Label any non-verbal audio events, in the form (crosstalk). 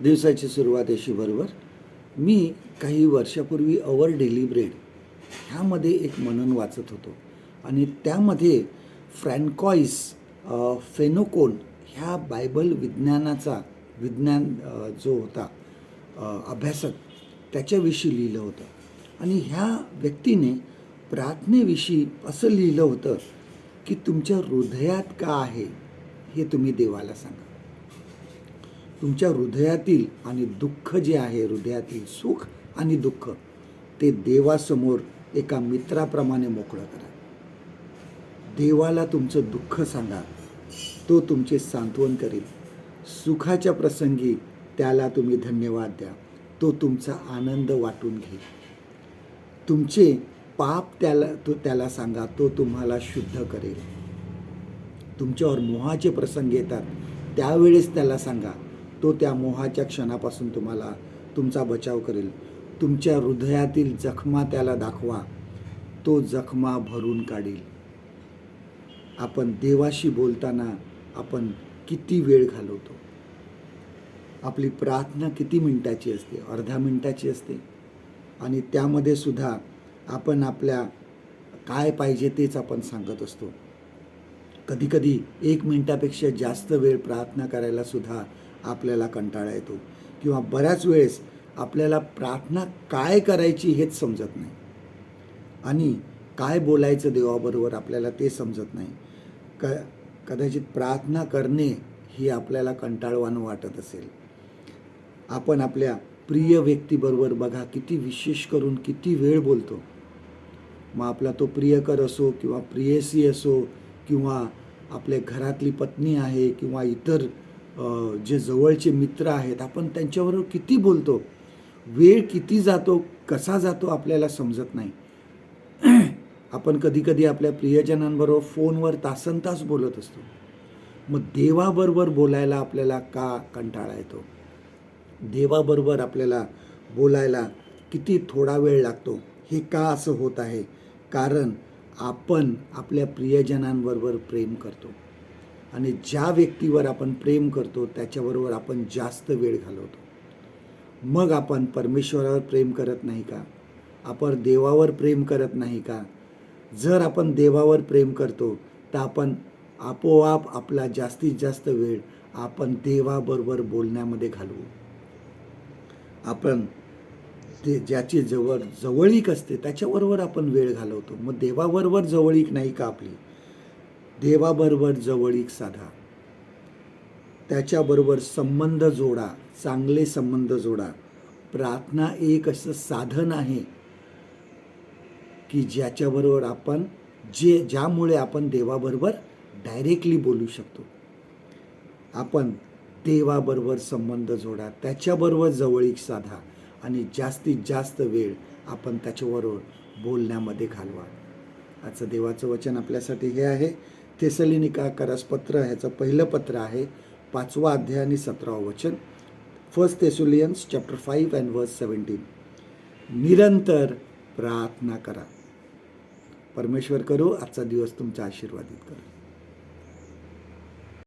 दिवसाची सुरुवात अशी बरोबर मी काही वर्षापूर्वी अवर डेली ब्रेड ह्यामध्ये एक मनन वाचत होतो. आणि त्यामध्ये फ्रँकॉईस फेनोकोन ह्या बायबल विज्ञानाचा विज्ञान जो होता अभ्यासक त्याच्याविषयी लिहिलं होतं. आणि ह्या व्यक्तीने प्रार्थनेविषयी असं लिहिलं होतं की तुमच्या हृदयात का आहे हे तुम्ही देवाला सांगा. तुमच्या हृदयातील आणि दुःख जे आहे हृदयातील सुख आणि दुःख ते देवासमोर एका मित्राप्रमाणे मोकळं करा. देवाला तुमचं दुःख सांगा. तो तुमचे सांत्वन करेल. सुखाच्या प्रसंगी त्याला तुम्ही धन्यवाद द्या. तो तुमचा आनंद वाटून घेईल. तुमचे पाप त्याला तो त्याला सांगा. तो तुम्हाला शुद्ध करेल. तुमच्यावर मोहाचे प्रसंग येतात. त्यावेळेस त्याला सांगा. तो त्या मोहाच्या क्षणापासून तुम्हाला तुमचा बचाव करेल. तुमच्या हृदयातील जखमा त्याला दाखवा. तो जखमा भरून काढील. आपण देवाशी बोलताना आपण किती वेळ घालवतो? आपली प्रार्थना किती मिनिटाची असते? अर्धा मिनिटाची असते? आणि त्यामध्ये सुद्धा आपण आपल्या काय पाहिजे तेच आपण सांगत असतो. कधीकधी एक मिनटापेक्षा जास्त वेळ प्रार्थना करायला सुद्धा आपल्याला कंटाळा येतो. किंवा बऱ्याच वेळेस आपल्याला प्रार्थना काय करायची हेच समजत नाही. आणि काय बोलायचं देवाबरोबर आपल्याला ते समजत नाही. क कदाचित प्रार्थना करणे ही आपल्याला कंटाळवाणं वाटत असेल. आपण आपल्या प्रिय व्यक्तीबरोबर बघा किती विशेष करून किती वेळ बोलतो. मग आपला तो प्रियकर असो किंवा प्रियसी असो किंवा आपल्या घरातली पत्नी आहे किंवा इतर जे जवळचे मित्र आहेत आपण त्यांच्याबरोबर किती बोलतो वेळ किती जातो कसा जातो आपल्याला समजत नाही. (clears throat) आपण कधीकधी आपल्या प्रियजनांबरोबर फोनवर तासन तास बोलत असतो. मग देवाबरोबर बोलायला आपल्याला का कंटाळा येतो? देवाबरोबर आपल्याला बोलायला किती थोडा वेळ लागतो? हे का असं होत आहे? कारण आपण आपल्या प्रियजनांबरोबर प्रेम करतो. आणि ज्या व्यक्तीवर आपण प्रेम करतो त्याच्याबरोबर आपण जास्त वेळ घालवतो. मग आपण परमेश्वरावर प्रेम करत नाही का? आपण देवावर प्रेम करत नाही का? जर आपण देवावर प्रेम करतो तर आपण आपोआप आपला जास्तीत जास्त वेळ आपण देवाबरोबर बोलण्यामध्ये घालवू. आपण ते ज्याची जवळ जवळीक असते त्याच्याबरोबर आपण वेळ घालवतो. मग देवाबरोबर जवळीक नाही का आपली? देवाबरोबर जवळीक साधा. त्याच्याबरोबर संबंध जोडा चांगले संबंध जोडा. प्रार्थना एक असं साधन आहे की ज्याच्याबरोबर आपण जे ज्यामुळे आपण देवाबरोबर डायरेक्टली बोलू शकतो. आपण देवाबरोबर संबंध जोडा त्याच्याबरोबर जवळीक साधा आणि जास्तीत जास्त वेळ आपण त्याच्याबरोबर बोलण्यामध्ये घालवा. आजचं देवाचं वचन आपल्यासाठी हे आहे. थेसलिनिका करसपत्र ह्याचं पहिलं पत्र आहे पाचवा अध्याय आणि सतरावं वचन. First Thessalonians chapter five and verse seventeen निरंतर प्रार्थना करा. परमेश्वर करू आजचा दिवस तुमच्या आशीर्वादित करा.